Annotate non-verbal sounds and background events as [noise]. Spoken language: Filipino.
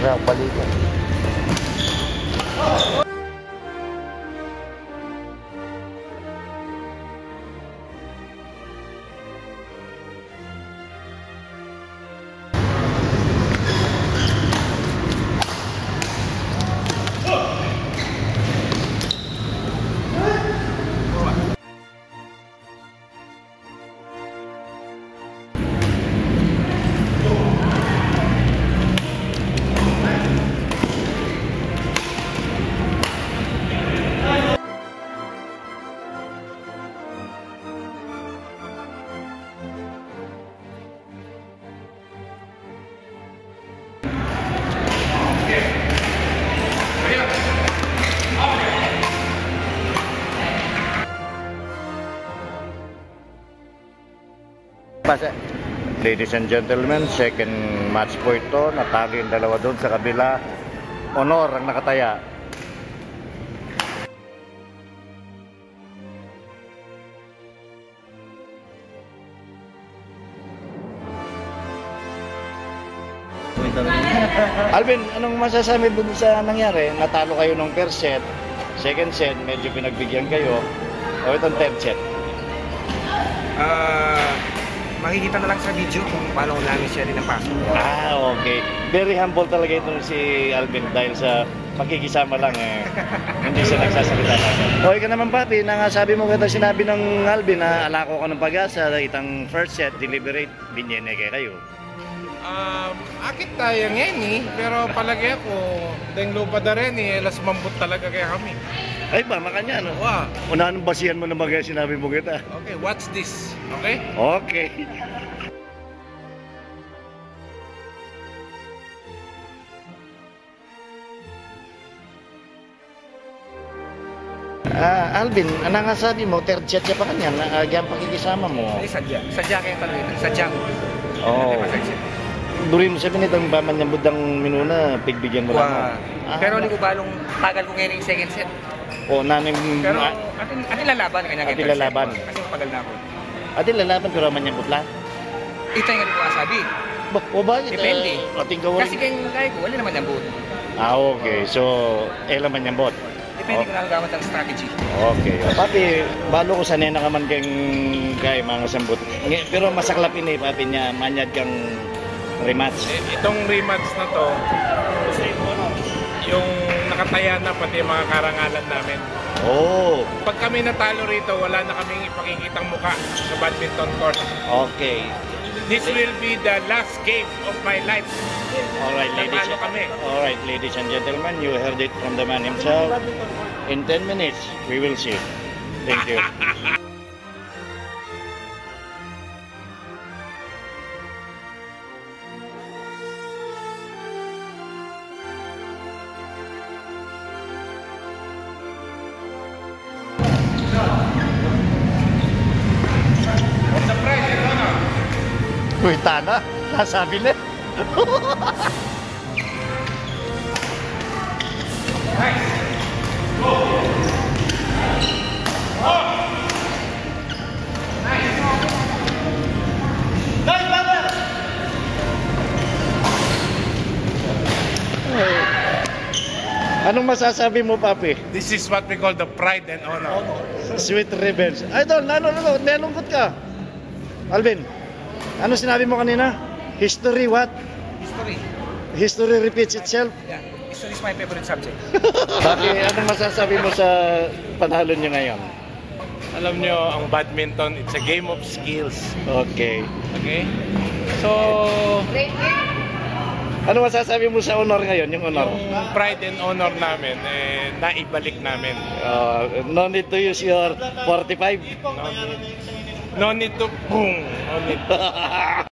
não a palheta. Ladies and gentlemen, second match po ito. Natalo yung dalawa doon sa kabila. Honor ang nakataya. [laughs] Alvin, anong masasabi mo sa nangyari? Natalo kayo nung first set, second set, medyo pinagbigyan kayo. O itong third set. Makikita na lang sa video kung paano ko namin siya rin ang pasok. Ah, okay. Very humble talaga itong si Alvin dahil sa makikisama lang eh. [laughs] Hindi siya nagsasalita lang. Okay ka naman papi, na nga sabi mo kada sinabi ng Alvin na alako ka ng pag-asa, itang first set, deliberate, binyene kay kayo. Um, akit tayo ngayon eh, pero palagi ako, dahil lupa na rin eh, alas mambut talaga kaya kami. Ay ba, makanya ano? Wow, Unahan basihan mo na bagay sinabi mo kita. okay, what's this? Okay? Okay. Ah, Alvin, ano nga sabi mo, third set siya pa kanya, na uh, pakikisama mo. Ay, sadya. Sadya kayo talaga. Sadya. Oo. Hindi pasensya. Duri mo sabi nitong baman niya budang minuna, pigbigyan mo lang. Ah, Pero hindi ko balong tagal ko ngayon yung second set. O, namin, Pero ah, atin, atin lalaban kanya Atin lalaban. Kasi pagal na ako. atin lalaban pero man niya butla. Ito yung hindi ko masabi. Ba, o bakit? Depende. Uh, ating gawin. Kasi kaya kaya ko, wala naman yung boot. Ah, okay. So, elam man niyang bot. Depende Oh. kung nagagamit ang strategy. Okay. O, papi, balo ko sanay na ka man kang kay mga sambut. Nge- Pero masaklapin eh, papi niya, manyad kang rematch. Eh, Itong rematch na to, yung nakataya na pati mga karangalan namin. Oh, Pag kami natalo rito, wala na kaming ipakikitang muka sa badminton court. okay. This will be the last game of my life. All right, ladies. Natalo kami. All right, ladies and gentlemen, you heard it from the man himself. In 10 minutes, we will see. Thank you. [laughs] Uy, tana. Nasabi na. Anong masasabi mo, papi? This is what we call the pride and honor. Sweet revenge. Idol, ano, ano, nalungkot ka. Alvin, ano sinabi mo kanina? History what? History. History repeats itself. Yeah. History is my favorite subject. [laughs] Papi, anong masasabi mo sa panalo niyo ngayon? Alam nyo, ang badminton, it's a game of skills. Okay. Okay? So, Ano masasabi mo sa honor ngayon, yung honor? yung pride and honor namin, eh, naibalik namin. Uh, no need to use your 45. No need, no need to boom. No need. [laughs]